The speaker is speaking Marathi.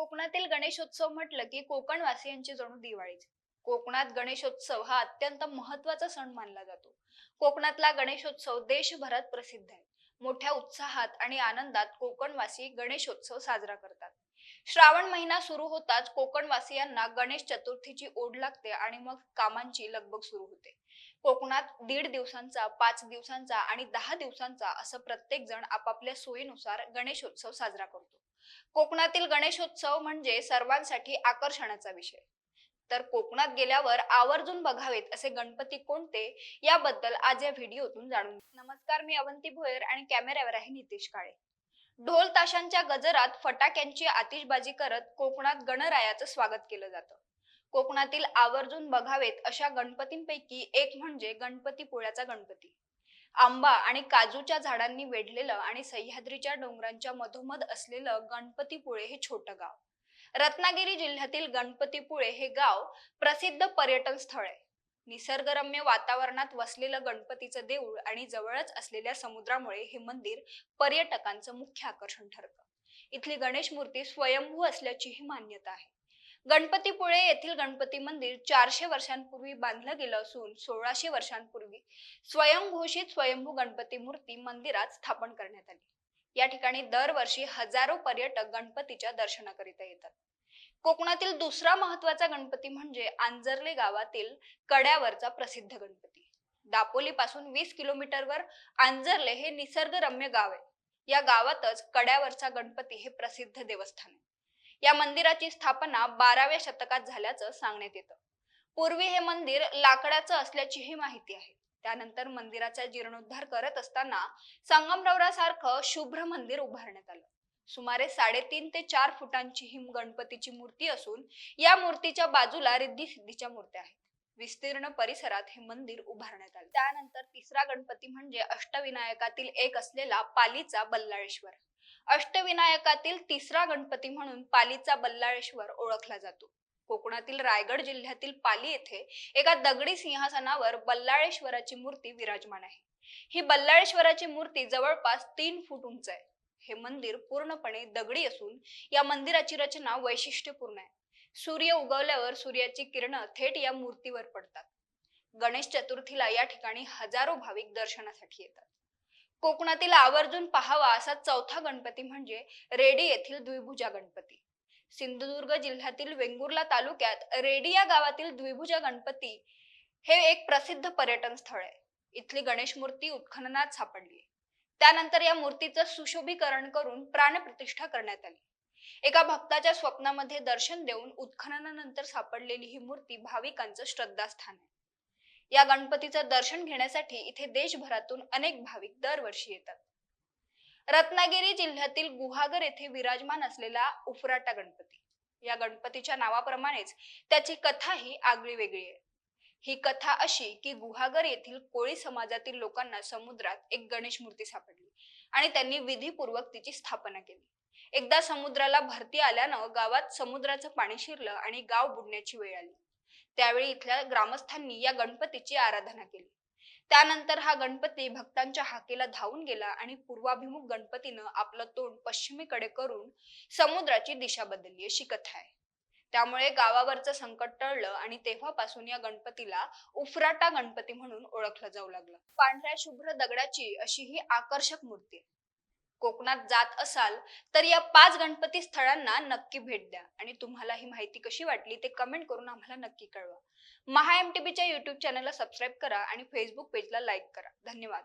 कोकणातील गणेशोत्सव म्हटलं की कोकणवासियांची जणू दिवाळीच. कोकणात गणेशोत्सव हा अत्यंत महत्त्वाचा सण मानला जातो. कोकणातला गणेशोत्सव देशभरात प्रसिद्ध आहे. मोठ्या उत्साहात आणि आनंदात कोकणवासी गणेशोत्सव साजरा करतात. श्रावण महिना सुरू होताच कोकणवासियांना गणेश चतुर्थीची ओढ लागते आणि मग कामांची लगबग सुरू होते. कोकणात दीड दिवसांचा पाच दिवसांचा आणि दहा दिवसांचा असं प्रत्येक जण आपापल्या सोयीनुसार गणेशोत्सव साजरा करतो. कोकणातील गणेशोत्सव म्हणजे सर्वांसाठी आकर्षणाचा विषय. तर कोकणात गेल्यावर आवर्जून बघावेत असे गणपती कोणते? याबद्दल आज या व्हिडिओतून जाणून नमस्कार मी अवंती भोयर आणि कॅमेऱ्यावर आहे नितेश काळे. ढोल ताशांच्या गजरात फटाक्यांची आतिषबाजी करत कोकणात गणरायाचं स्वागत केलं जातं. कोकणातील आवर्जून बघावेत अशा गणपतींपैकी एक म्हणजे गणपतीपुळ्याचा गणपती. आंबा आणि काजूच्या झाडांनी वेढलेलं आणि सह्याद्रीच्या डोंगरांच्या मधोमध असलेलं गणपतीपुळे हे छोटं गाव. रत्नागिरी जिल्ह्यातील गणपतीपुळे हे गाव प्रसिद्ध पर्यटन स्थळ आहे. निसर्गरम्य वातावरणात वसलेलं गणपतीचं देऊळ आणि जवळच असलेल्या समुद्रामुळे हे मंदिर पर्यटकांचं मुख्य आकर्षण ठरतं. इथली गणेश मूर्ती स्वयंभू असल्याचीही मान्यता आहे. गणपतीपुळे येथील गणपती मंदिर चारशे वर्षांपूर्वी बांधलं गेलं असून सोळाशे वर्षांपूर्वी स्वयंघोषित स्वयंभू गणपती मूर्ती मंदिरात स्थापन करण्यात आली. या ठिकाणी दरवर्षी हजारो पर्यटक गणपतीच्या दर्शनाकरिता येतात. कोकणातील दुसरा महत्त्वाचा गणपती म्हणजे आंजर्ले गावातील कड्यावरचा प्रसिद्ध गणपती. दापोली पासून वीस किलोमीटरवर आंजर्ले हे निसर्गरम्य गाव आहे. या गावातच कड्यावरचा गणपती हे प्रसिद्ध देवस्थान आहे. या मंदिराची स्थापना बाराव्या शतकात झाल्याचं सांगण्यात येतं. पूर्वी हे मंदिर लाकडाचं असल्याचीही माहिती आहे. त्यानंतर मंदिराचा जीर्णोद्धार करत असताना संगमरवरासारखं शुभ्र मंदिर उभारण्यात आलं. सुमारे साडेतीन ते चार फुटांची ही गणपतीची मूर्ती असून या मूर्तीच्या बाजूला रिद्धी सिद्धीच्या मूर्त्या आहेत. विस्तीर्ण परिसरात हे मंदिर उभारण्यात आले. त्यानंतर तिसरा गणपती म्हणजे अष्टविनायकातील एक असलेला पालीचा बल्लाळेश्वर. अष्टविनायकातील तिसरा गणपती म्हणून पालीचा बल्लाळेश्वर ओळखला जातो. कोकणातील रायगड जिल्ह्यातील पाली येथे एका दगडी सिंहासनावर बल्लाळेश्वराची मूर्ती विराजमान आहे. ही बल्लाळेश्वराची मूर्ती जवळपास तीन फूट उंच आहे. हे मंदिर पूर्णपणे दगडी असून या मंदिराची रचना वैशिष्ट्यपूर्ण आहे. सूर्य उगवल्यावर सूर्याची किरणं थेट या मूर्तीवर पडतात. गणेश चतुर्थीला या ठिकाणी हजारो भाविक दर्शनासाठी येतात. कोकणातील आवर्जून पहावा असा चौथा गणपती म्हणजे रेडी येथील द्विभुजा गणपती. सिंधुदुर्ग जिल्ह्यातील वेंगुर्ला तालुक्यात रेडी या गावातील द्विभुजा गणपती हे एक प्रसिद्ध पर्यटन स्थळ आहे. इथली गणेश मूर्ती उत्खननात सापडली. त्यानंतर या मूर्तीचं सुशोभीकरण करून प्राणप्रतिष्ठा करण्यात आली. एका भक्ताच्या स्वप्नामध्ये दर्शन देऊन उत्खननानंतर सापडलेली ही मूर्ती भाविकांचं श्रद्धास्थान आहे. या गणपतीचं दर्शन घेण्यासाठी इथे देशभरातून अनेक भाविक दरवर्षी येतात. रत्नागिरी जिल्ह्यातील गुहागर येथे विराजमान असलेला उफराटा गणपती. या गणपतीच्या नावाप्रमाणेच त्याची कथा ही आगळी वेगळी आहे. ही कथा अशी की गुहागर येथील कोळी समाजातील लोकांना समुद्रात एक गणेश मूर्ती सापडली आणि त्यांनी विधीपूर्वक तिची स्थापना केली. एकदा समुद्राला भरती आल्यानं गावात समुद्राचं पाणी शिरलं आणि गाव बुडण्याची वेळ आली. त्यावेळी इथल्या ग्रामस्थांनी या गणपतीची आराधना केली. त्यानंतर हा गणपती भक्तांच्या हाकेला धावून गेला आणि पूर्वाभिमुख गणपतीनं आपलं तोंड पश्चिमेकडे करून समुद्राची दिशा बदलली अशी कथा आहे. त्यामुळे गावावरचं संकट टळलं आणि तेव्हापासून या गणपतीला उफराटा गणपती म्हणून ओळखलं जाऊ लागलं. पांढऱ्या शुभ्र दगडाची अशी ही आकर्षक मूर्ती कोकणात जात असाल तर या पाच गणपती स्थळांना नक्की भेट द्या. आणि तुम्हाला ही माहिती कशी वाटली ते कमेंट करून आम्हाला नक्की कळवा. महा एमटीबीच्या युट्यूब चॅनलला सबस्क्राईब करा आणि फेसबुक पेजला लाईक करा. धन्यवाद.